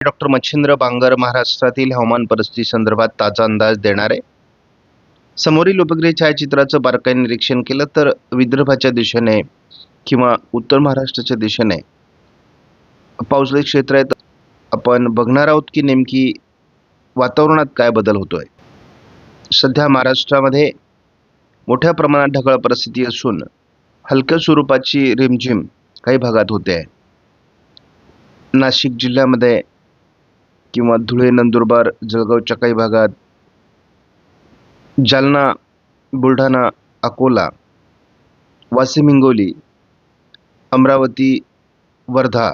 Doctor Machhindra Bangar महाराष्ट्रातील हवामान परिस्थिती संदर्भात ताजा अंदाज देणार. आहे समोरील उपग्रह छायाचित्राचं बारकाईने निरीक्षण केलं तर विदर्भाच्या दिशेने किंवा उत्तर महाराष्ट्राच्या दिशेने पावसाळी क्षेत्र आहेत. आपण बघणार आहोत की नेमकी वातावरणात काय बदल होतोय. सध्या महाराष्ट्रामध्ये मोठ्या प्रमाणात ढगाळ परिस्थिती असून हलक्या स्वरूपाची रिमझिम काही भागात होते. आहे नाशिक जिल्ह्यामध्ये किंवा धुळे नंदुरबार जळगावच्या काही भागात जालना बुलढाणा अकोला वाशिम हिंगोली अमरावती वर्धा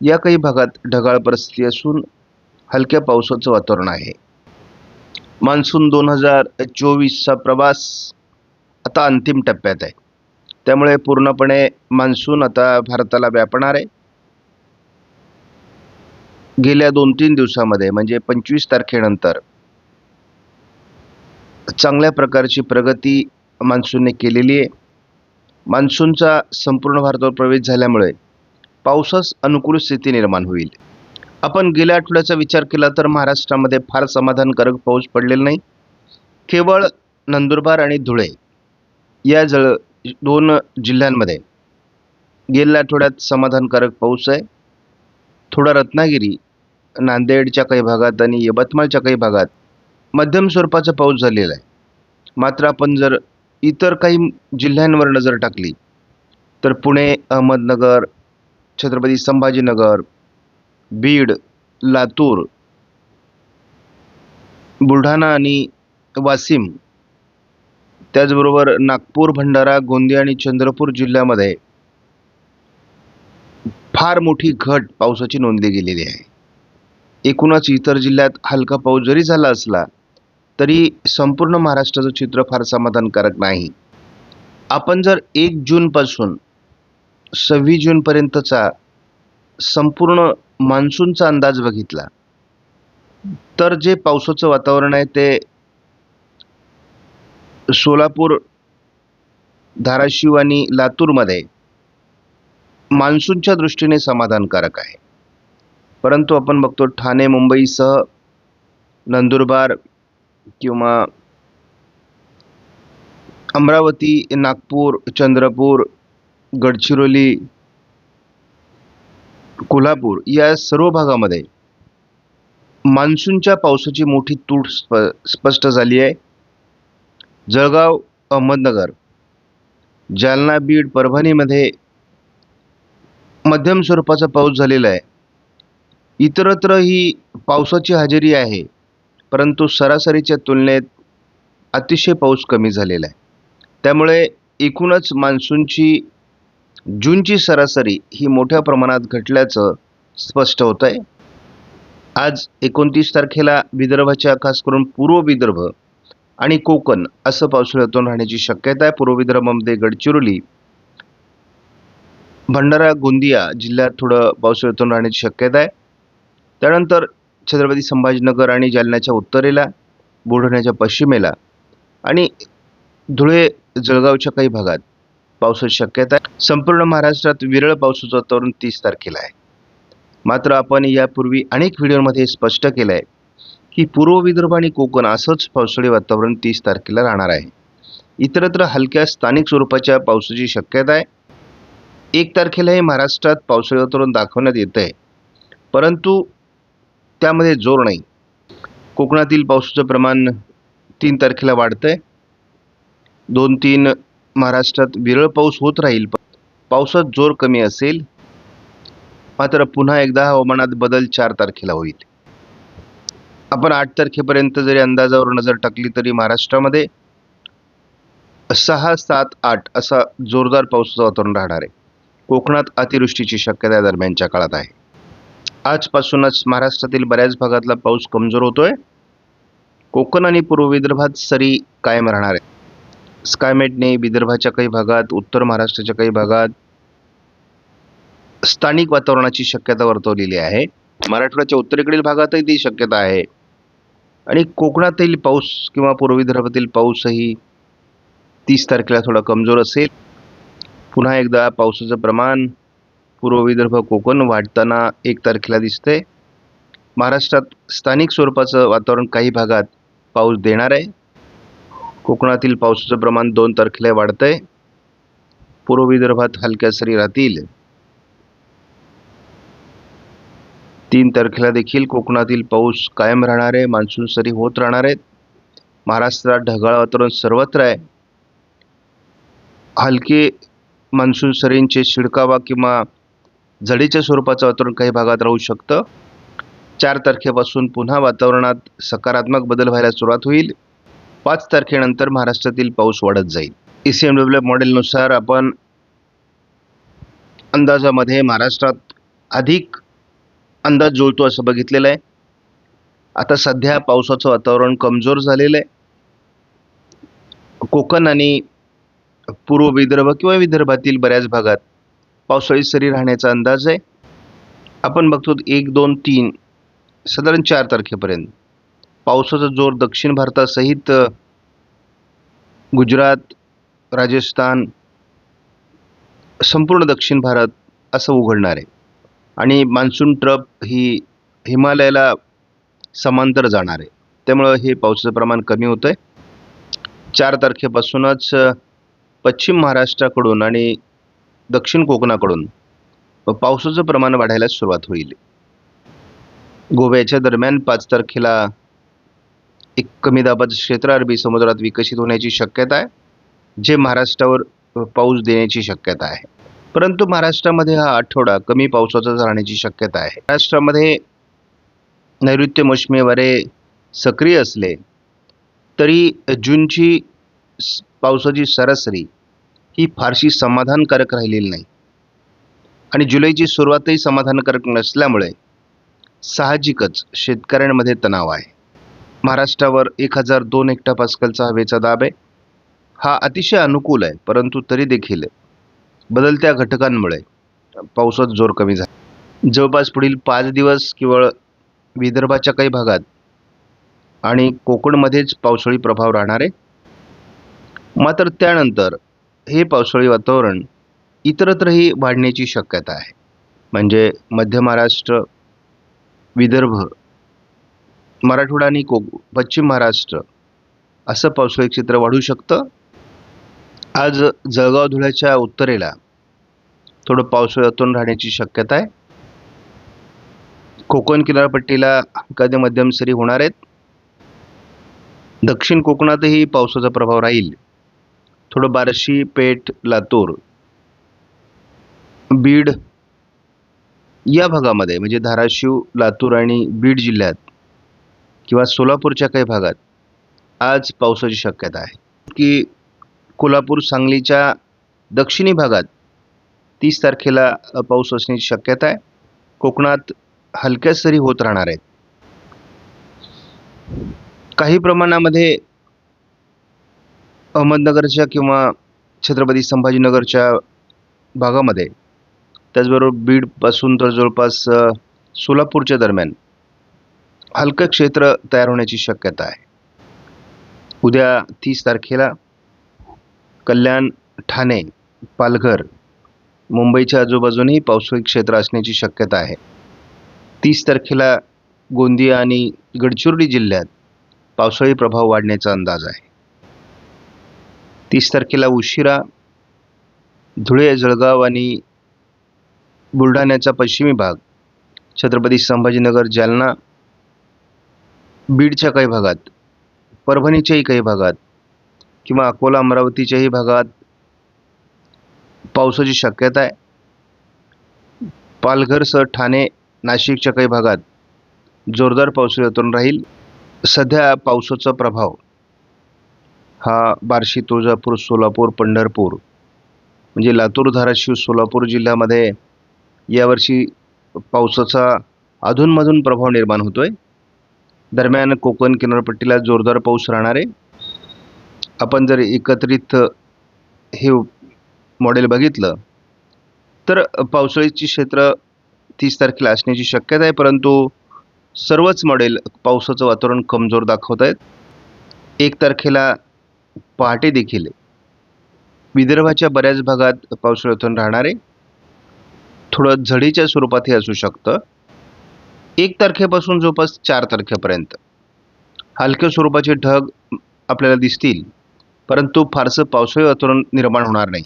या काही भागात ढगाळ परिस्थिती असून हलक्या पावसाचं वातावरण आहे. मान्सून दोन हजार चोवीसचा प्रवास आता अंतिम टप्प्यात आहे. त्यामुळे पूर्णपणे मान्सून आता भारताला व्यापणार आहे. गेल्या दोन तीन दिवसामध्ये म्हणजे पंचवीस तारखेनंतर चांगल्या प्रकारची प्रगती मान्सूनने केलेली आहे. मान्सूनचा संपूर्ण भारतावर प्रवेश झाल्यामुळे पावसास अनुकूल स्थिती निर्माण होईल. आपण गेल्या आठवड्याचा विचार केला तर महाराष्ट्रामध्ये फार समाधानकारक पाऊस पडलेला नाही. केवळ नंदुरबार आणि धुळे या जळ दोन जिल्ह्यांमध्ये गेल्या आठवड्यात समाधानकारक पाऊस आहे. थोडा रत्नागिरी नांदेडच्या काही भागात आणि यवतमाळच्या काही भागात मध्यम स्वरूपाचा पाऊस झालेला आहे. मात्र आपण जर इतर काही जिल्ह्यांवर नजर टाकली तर पुणे अहमदनगर छत्रपती संभाजीनगर बीड लातूर बुलढाणा आणि वाशिम त्याचबरोबर नागपूर भंडारा गोंदिया आणि चंद्रपूर जिल्ह्यामध्ये फार मोठी घट पावसाची नोंदली गेलेली आहे. एकूणच इतर जिल्ह्यात हलका पाऊस जरी झाला असला तरी संपूर्ण महाराष्ट्राचं चित्र फार समाधानकारक नाही. आपण जर एक जूनपासून सव्वीस जूनपर्यंतचा संपूर्ण मान्सूनचा अंदाज बघितला तर जे पावसाचं वातावरण आहे ते सोलापूर धाराशिव आणि लातूरमध्ये मान्सूनच्या दृष्टीने समाधानकारक आहे. परंतु आपण बघतो ठाणे मुंबईसह नंदुरबार किंवा अमरावती नागपूर चंद्रपूर गडचिरोली कोल्हापूर या सर्व भागामध्ये मान्सूनच्या पावसाची मोठी तूट स्प स्पष्ट झाली आहे. जळगाव अहमदनगर जालना बीड परभणीमध्ये मध्यम स्वरूपाचा पाऊस झालेला आहे. इतरत्र ही पावसाची हजेरी आहे परंतु सरासरीच्या तुलनेत अतिशय पाऊस कमी झालेला आहे. त्यामुळे एकूणच मान्सूनची जूनची सरासरी ही मोठ्या प्रमाणात घटल्याचं स्पष्ट होत आहे आज एकोणतीस तारखेला विदर्भाच्या खास करून पूर्व विदर्भ आणि कोकण असं पावसाळ्यातून राहण्याची शक्यता आहे. पूर्व विदर्भामध्ये गडचिरोली भंडारा गोंदिया जिल्ह्यात थोडं पावसाळ्यातून राहण्याची शक्यता आहे. त्यानंतर छत्रपती संभाजीनगर आणि जालन्याच्या उत्तरेला बुलढाण्याच्या पश्चिमेला आणि धुळे जळगावच्या काही भागात पावसाची शक्यता आहे. संपूर्ण महाराष्ट्रात विरळ पावसाचं वातावरण तीस तारखेला आहे. मात्र आपण यापूर्वी अनेक व्हिडिओमध्ये स्पष्ट केलं आहे की पूर्व विदर्भ आणि कोकण असंच पावसाळी वातावरण तीस तारखेला राहणार आहे. इतरत्र हलक्या स्थानिक स्वरूपाच्या पावसाची शक्यता आहे. एक तारखेलाही महाराष्ट्रात पावसाळी वातावरण दाखवण्यात येतं आहे परंतु त्यामध्ये जोर नाही. कोकणातील पावसाचं प्रमाण तीन तारखेला वाढतं आहे दोन तीन महाराष्ट्रात विरळ पाऊस होत राहील पावसात जोर कमी असेल. मात्र पुन्हा एकदा हवामानात बदल चार तारखेला होईल. आपण आठ तारखेपर्यंत जरी अंदाजावर नजर टाकली तरी महाराष्ट्रामध्ये सहा सात आठ असा जोरदार पावसाचं वातावरण राहणार आहे. कोकणात अतिवृष्टीची शक्यता दरम्यानच्या काळात आहे. आजपासूनच महाराष्ट्रातील बऱ्याच भागातला पाऊस कमजोर होतोय. कोकण आणि पूर्व विदर्भात सरी कायम राहणार आहे स्कायमेटने विदर्भाच्या काही भागात उत्तर महाराष्ट्राच्या काही भागात स्थानिक वातावरणाची शक्यता वर्तवलेली आहे. मराठवाड्याच्या उत्तरेकडील भागातही ती शक्यता आहे. आणि कोकणातील पाऊस किंवा पूर्व विदर्भातील पाऊसही तीस तारखेला थोडा कमजोर असेल. पुन्हा एकदा पावसाचं प्रमाण पूर्व विदर्भ कोकण वाढताना एक तारखेला दिसतंय. महाराष्ट्रात स्थानिक स्वरूपाचं वातावरण काही भागात पाऊस देणार आहे. कोकणातील पावसाचं प्रमाण दोन तारखेला वाढतंय. पूर्व विदर्भात हलक्या सरी राहतील. तीन तारखेला देखील कोकणातील पाऊस कायम राहणार आहे मान्सून सरी होत राहणार आहेत. महाराष्ट्रात ढगाळ वातावरण सर्वत्र आहे. हलके मान्सून सरींचे शिडकावा किंवा झडीच्या स्वरूपाचं वातावरण काही भागात राहू शकतं. चार तारखेपासून पुन्हा वातावरणात सकारात्मक बदल व्हायला सुरुवात होईल. पाच तारखेनंतर महाराष्ट्रातील पाऊस वाढत जाईल. ई सी एम डब्ल्यू मॉडेलनुसार आपण अंदाजामध्ये महाराष्ट्रात अधिक अंदाज जुळतो असं बघितलेलं आहे. आता सध्या पावसाचं वातावरण कमजोर झालेलं आहे. कोकण आणि पूर्व विदर्भ किंवा विदर्भातील बऱ्याच भागात पावसाळी सरी राहण्याचा अंदाज आहे. आपण बघतो एक दोन तीन साधारण चार तारखेपर्यंत. पावसाचा जोर दक्षिण भारतासहित गुजरात राजस्थान संपूर्ण दक्षिण भारत असं उघडणार आहे. आणि मान्सून ट्रप ही हिमालयाला समांतर जाणार आहे. त्यामुळं हे पावसाचं प्रमाण कमी होतं आहे चार तारखेपासूनच पश्चिम महाराष्ट्राकडून आणि दक्षिण कोकणाकडून. पावसाचं प्रमाण वाढायला सुरुवात होईल. गोव्याच्या दरम्यान पाच तारखेला एक कमी दाबाचं क्षेत्र अरबी समुद्रात विकसित होण्याची शक्यता आहे. जे महाराष्ट्रावर पाऊस देण्याची शक्यता आहे. परंतु महाराष्ट्रामध्ये हा आठवडा कमी पावसाचाच राहण्याची शक्यता आहे. महाराष्ट्रामध्ये नैऋत्य मोसमी वारे सक्रिय असले तरी जूनची पावसाची सरासरी ही फारशी समाधानकारक राहिलेली नाही. आणि जुलैची सुरुवातही समाधानकारक नसल्यामुळे साहजिकच शेतकऱ्यांमध्ये तणाव आहे. महाराष्ट्रावर एक हजार दोन एकटा पास्कलचा हवेचा दाब आहे हा अतिशय अनुकूल आहे परंतु तरी देखील बदलत्या घटकांमुळे पावसात जोर कमी झाला. जवळपास पुढील पाच दिवस केवळ विदर्भाच्या काही भागात आणि कोकणमध्येच पावसाळी प्रभाव राहणार आहे. मात्र त्यानंतर हे पावसाळी वातावरण इतरत्रही वाढण्याची शक्यता आहे. म्हणजे मध्य महाराष्ट्र विदर्भ मराठवाडा आणि कोक पश्चिम महाराष्ट्र असं पावसाळी क्षेत्र वाढू शकतं. आज जळगाव धुळ्याच्या उत्तरेला थोडं पावसाळी वातावरण राहण्याची शक्यता आहे. कोकण किनारपट्टीला हलका मध्यम सरी होणार आहेत. दक्षिण कोकणातही पावसाचा प्रभाव राहील. थोडं बार्शी पेठ लातूर बीड या भागामध्ये म्हणजे धाराशिव लातूर आणि बीड जिल्ह्यात किंवा सोलापूरच्या काही भागात आज पावसाची शक्यता आहे. की कोल्हापूर सांगलीच्या दक्षिणी भागात तीस तारखेला पाऊस असण्याची शक्यता आहे. कोकणात हलक्या सरी होत राहणार आहेत. काही प्रमाणामध्ये अहमदनगरच्या किंवा छत्रपती संभाजीनगरच्या भागामध्ये. त्याचबरोबर बीडपासून तर जवळपास सोलापूरच्या दरम्यान हलकं क्षेत्र तयार होण्याची शक्यता आहे. उद्या तीस तारखेला कल्याण ठाणे पालघर मुंबईच्या आजूबाजूनही पावसाळी क्षेत्र असण्याची शक्यता आहे. तीस तारखेला गोंदिया आणि गडचिरोली जिल्ह्यात पावसाळी प्रभाव वाढण्याचा अंदाज आहे. तीस तारखेला उशिरा धुळे जळगाव आणि बुलढाण्याचा पश्चिमी भाग छत्रपती संभाजीनगर जालना बीडच्या काही भागात परभणीच्याही काही भागात किंवा अकोला अमरावतीच्याही भागात पावसाची शक्यता आहे. पालघरसह ठाणे नाशिकच्या काही भागात जोरदार पावसाळी वातावरण राहील. सध्या पावसाचा प्रभाव हा बार्शी तुळजापूर सोलापूर पंढरपूर म्हणजे लातूर धाराशिव सोलापूर जिल्ह्यामध्ये यावर्षी पावसाचा अधूनमधून प्रभाव निर्माण होतो आहे दरम्यान कोकण किनारपट्टीला जोरदार पाऊस राहणार आहे. आपण जर एकत्रित हे मॉडेल बघितलं तर पावसाळीची क्षेत्र तीस तारखेला असण्याची शक्यता आहे परंतु सर्वच मॉडेल पावसाचं वातावरण कमजोर दाखवत आहेत. एक तारखेला पहाटे देखील विदर्भाच्या बऱ्याच भागात पावसाळी वातावरण राहणार आहे थोडं झडीच्या स्वरूपात हे असू शकतं. एक तारखेपासून जवळपास चार तारखेपर्यंत. हलक्या स्वरूपाचे ढग आपल्याला दिसतील परंतु फारसं पावसाळी वातावरण निर्माण होणार नाही.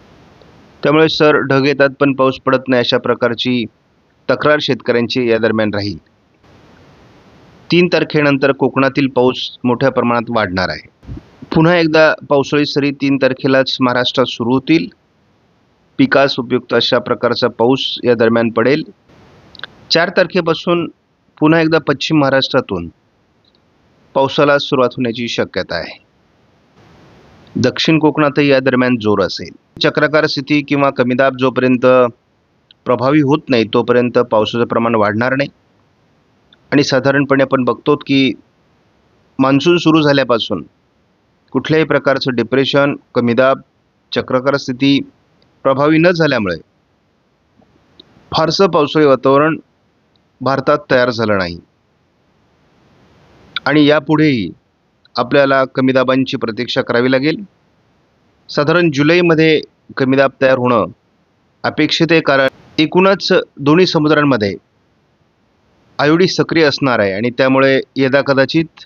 त्यामुळे सर ढग येतात पण पाऊस पडत नाही अशा प्रकारची तक्रार शेतकऱ्यांची या दरम्यान राहील. तीन तारखेनंतर कोकणातील पाऊस मोठ्या प्रमाणात वाढणार आहे. पुन्हा एकदा पावसाळी सरी तीन तारखेलाच महाराष्ट्रात सुरू होतील. पिकास उपयुक्त अशा प्रकारचा पाऊस या दरम्यान पडेल. चार तारखेपासून पुन्हा एकदा पश्चिम महाराष्ट्रातून पावसाला सुरुवात होण्याची शक्यता आहे. दक्षिण कोकणातही या दरम्यान जोर असेल. चक्राकार स्थिती किंवा कमी दाब जोपर्यंत प्रभावी होत नाही तोपर्यंत पावसाचं प्रमाण वाढणार नाही. आणि साधारणपणे आपण बघतो की मान्सून सुरू झाल्यापासून कुठल्याही प्रकारचं डिप्रेशन कमी दाब स्थिती प्रभावी न झाल्यामुळे फारसं पावसाळी वातावरण भारतात तयार झालं नाही. आणि यापुढेही आपल्याला कमी दाबांची प्रतीक्षा करावी लागेल. साधारण जुलैमध्ये कमी दाब तयार होणं अपेक्षित आहे कारण एकूणच दोन्ही समुद्रांमध्ये आयोडी सक्रिय असणार आहे आणि त्यामुळे यदा कदाचित